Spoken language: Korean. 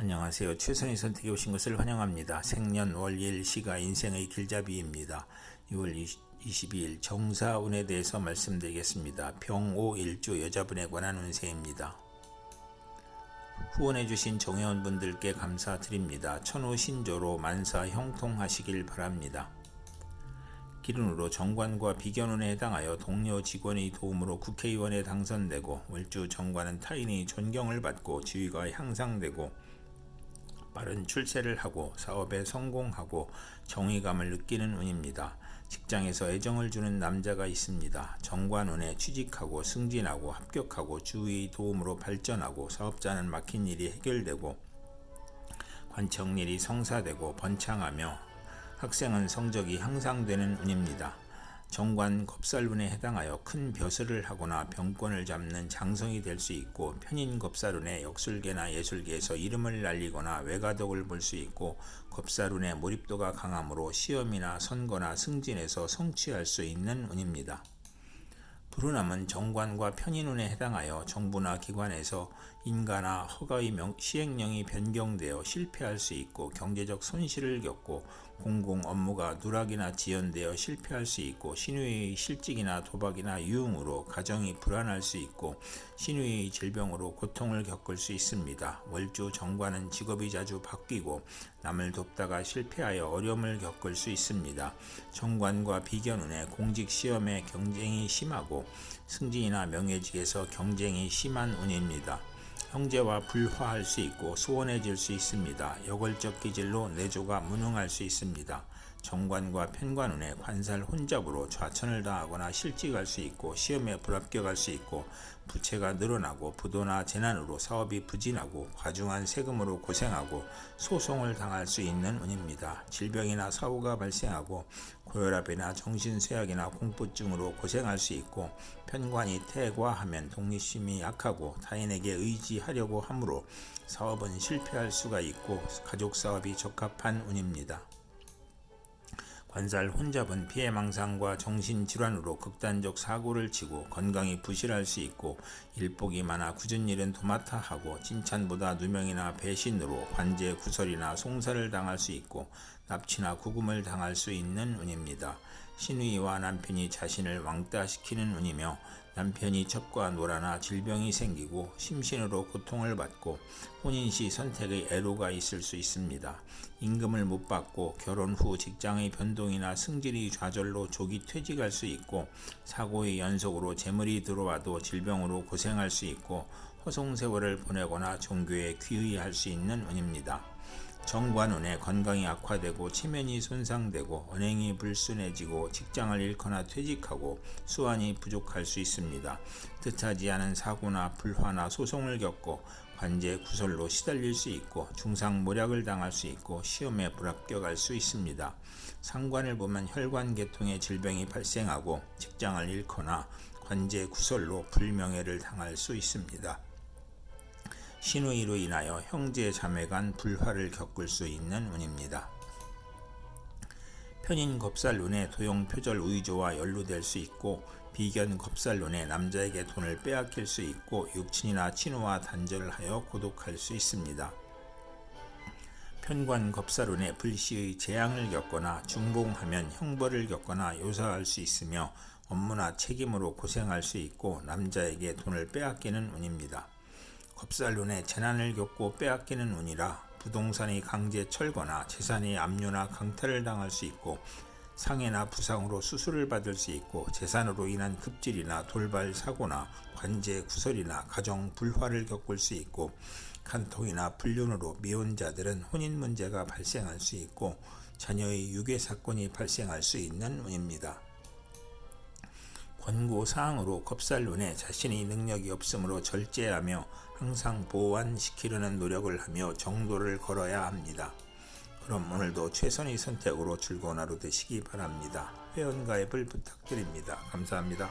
안녕하세요. 최선의 선택에 오신 것을 환영합니다. 생년 월일 시가 인생의 길잡이입니다. 6월 22일 정사운에 대해서 말씀드리겠습니다. 병오일주 여자분에 관한 운세입니다. 후원해 주신 정회원 분들께 감사드립니다. 천호 신조로 만사 형통하시길 바랍니다. 기준으로 정관과 비견운에 해당하여 동료 직원의 도움으로 국회의원에 당선되고 월주 정관은 타인의 존경을 받고 지위가 향상되고 빠른 출세를 하고 사업에 성공하고 정의감을 느끼는 운입니다. 직장에서 애정을 주는 남자가 있습니다. 정관운에 취직하고 승진하고 합격하고 주위의 도움으로 발전하고 사업자는 막힌 일이 해결되고 관청일이 성사되고 번창하며 학생은 성적이 향상되는 운입니다. 정관 겁살운에 해당하여 큰 벼슬을 하거나 병권을 잡는 장성이 될 수 있고 편인 겁살운에 역술계나 예술계에서 이름을 날리거나 외가덕을 볼 수 있고 겁살운의 몰입도가 강하므로 시험이나 선거나 승진에서 성취할 수 있는 운입니다. 불운함은 정관과 편인운에 해당하여 정부나 기관에서 인가나 허가의 명, 시행령이 변경되어 실패할 수 있고 경제적 손실을 겪고 공공 업무가 누락이나 지연되어 실패할 수 있고 신우의 실직이나 도박이나 유흥으로 가정이 불안할 수 있고 신우의 질병으로 고통을 겪을 수 있습니다. 월주 정관은 직업이 자주 바뀌고 남을 돕다가 실패하여 어려움을 겪을 수 있습니다. 정관과 비견운에 공직 시험에 경쟁이 심하고 승진이나 명예직에서 경쟁이 심한 운입니다. 형제와 불화할 수 있고 소원해질 수 있습니다. 여걸적 기질로 내조가 무능할 수 있습니다. 정관과 편관운에 관살 혼잡으로 좌천을 당하거나 실직할 수 있고 시험에 불합격할 수 있고 부채가 늘어나고 부도나 재난으로 사업이 부진하고 과중한 세금으로 고생하고 소송을 당할 수 있는 운입니다. 질병이나 사고가 발생하고 고혈압이나 정신쇠약이나 공포증으로 고생할 수 있고 편관이 태과하면 독립심이 약하고 타인에게 의지하려고 하므로 사업은 실패할 수가 있고 가족 사업이 적합한 운입니다. 관살 혼잡은 피해망상과 정신질환으로 극단적 사고를 치고 건강이 부실할 수 있고 일복이 많아 굳은 일은 도맡아 하고 칭찬보다 누명이나 배신으로 관제 구설이나 송사를 당할 수 있고 납치나 구금을 당할 수 있는 운입니다. 신우이와 남편이 자신을 왕따시키는 운이며 남편이 첩과 노라나 질병이 생기고 심신으로 고통을 받고 혼인 시 선택의 애로가 있을 수 있습니다. 임금을 못 받고 결혼 후 직장의 변동이나 승진이 좌절로 조기 퇴직할 수 있고 사고의 연속으로 재물이 들어와도 질병으로 고생할 수 있고 허송 세월을 보내거나 종교에 귀의할 수 있는 운입니다. 정관운에 건강이 악화되고 체면이 손상되고 언행이 불순해지고 직장을 잃거나 퇴직하고 수완이 부족할 수 있습니다. 뜻하지 않은 사고나 불화나 소송을 겪고 관제 구설로 시달릴 수 있고 중상모략을 당할 수 있고 시험에 불합격할 수 있습니다. 상관을 보면 혈관 계통의 질병이 발생하고 직장을 잃거나 관제 구설로 불명예를 당할 수 있습니다. 신우이로 인하여 형제 자매 간 불화를 겪을 수 있는 운입니다. 편인 겁살론에 도용 표절 우의조와 연루될 수 있고 비견 겁살론에 남자에게 돈을 빼앗길 수 있고 육친이나 친우와 단절을 하여 고독할 수 있습니다. 편관 겁살운에 불시의 재앙을 겪거나 중봉하면 형벌을 겪거나 요사할 수 있으며 업무나 책임으로 고생할 수 있고 남자에게 돈을 빼앗기는 운입니다. 겁살론에 재난을 겪고 빼앗기는 운이라 부동산이 강제 철거나 재산이 압류나 강탈을 당할 수 있고 상해나 부상으로 수술을 받을 수 있고 재산으로 인한 급질이나 돌발 사고나 관제 구설이나 가정 불화를 겪을 수 있고 간통이나 불륜으로 미혼자들은 혼인 문제가 발생할 수 있고 자녀의 유괴 사건이 발생할 수 있는 운입니다. 권고 사항으로 겁살론에 자신의 능력이 없으므로 절제하며 항상 보완시키려는 노력을 하며 정도를 걸어야 합니다. 그럼 오늘도 최선의 선택으로 즐거운 하루 되시기 바랍니다. 회원 가입을 부탁드립니다. 감사합니다.